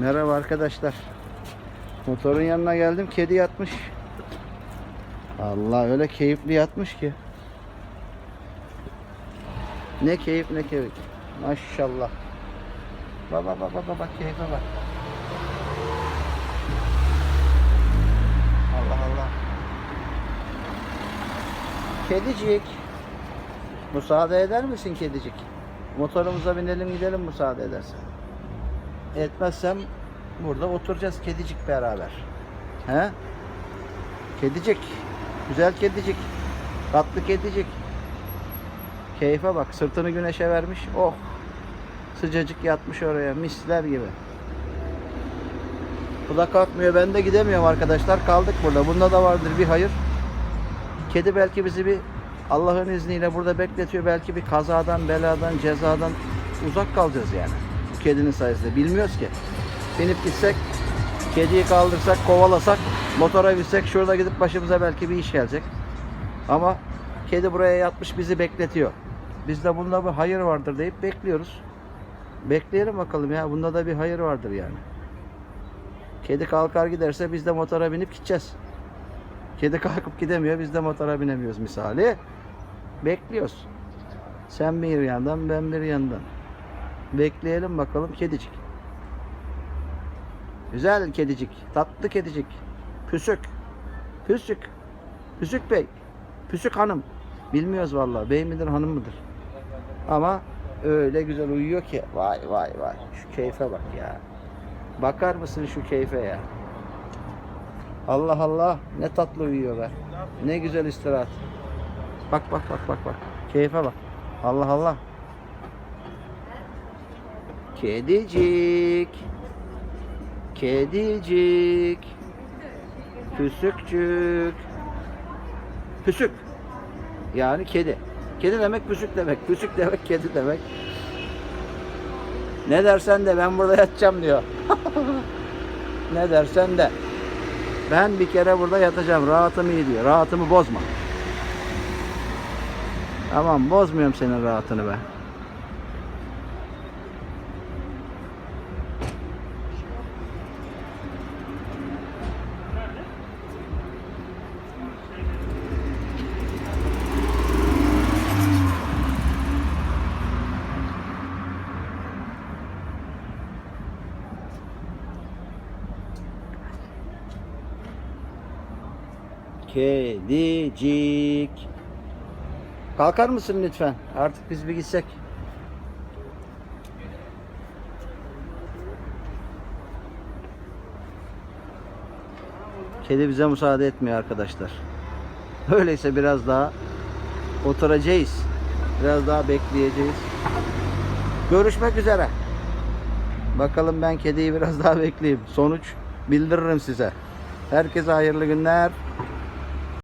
Merhaba arkadaşlar. Motorun yanına geldim. Kedi yatmış. Allah öyle keyifli yatmış ki. Ne keyif ne keyif. Maşallah. Baba baba baba keyfe bak. Allah Allah. Kedicik. Müsaade eder misin kedicik? Motorumuza binelim gidelim müsaade edersen. Etmezsem burada oturacağız kedicik beraber. He? Kedicik. Güzel kedicik. Tatlı kedicik. Keyfe bak. Sırtını güneşe vermiş. Oh. Sıcacık yatmış oraya. Misler gibi. Bu da kalkmıyor. Ben de gidemiyorum arkadaşlar. Kaldık burada. Bunda da vardır bir hayır. Kedi belki bizi bir Allah'ın izniyle burada bekletiyor. Belki bir kazadan, beladan, cezadan uzak kalacağız yani. Bu kedinin sayesinde. Bilmiyoruz ki. Binip gitsek, kediyi kaldırsak, kovalasak, motora binsek şurada gidip başımıza belki bir iş gelecek. Ama kedi buraya yatmış bizi bekletiyor. Biz de bunda bir hayır vardır deyip bekliyoruz. Bekleyelim bakalım ya. Bunda da bir hayır vardır yani. Kedi kalkar giderse biz de motora binip gideceğiz. Kedi kalkıp gidemiyor, biz de motora binemiyoruz misali. Bekliyoruz. Sen bir yandan, ben bir yandan. Bekleyelim bakalım kedicik. Güzel kedicik, tatlı kedicik. Püsük. Püsük. Püsük bey. Püsük hanım. Bilmiyoruz vallahi. Bey midir, hanım mıdır? Ama öyle güzel uyuyor ki. Vay vay vay. Şu keyfe bak ya. Bakar mısın şu keyfe ya? Allah Allah ne tatlı uyuyor be. Ne güzel istirahat. Bak bak bak bak bak. Keyfe bak. Allah Allah. Kedicik. Kedicik. Püsükcük. Püsük. Yani kedi. Kedi demek püsük demek. Püsük demek kedi demek. Ne dersen de ben burada yatacağım diyor. ne dersen de. Ben bir kere burada yatacağım. Rahatım iyi diyor. Rahatımı bozma. Tamam bozmuyorum senin rahatını be. Kedicik. Kalkar mısın lütfen? Artık biz bir gitsek. Kedi bize müsaade etmiyor arkadaşlar. Öyleyse biraz daha oturacağız. Biraz daha bekleyeceğiz. Görüşmek üzere. Bakalım ben kediyi biraz daha bekleyeyim. Sonuç bildiririm size. Herkese hayırlı günler.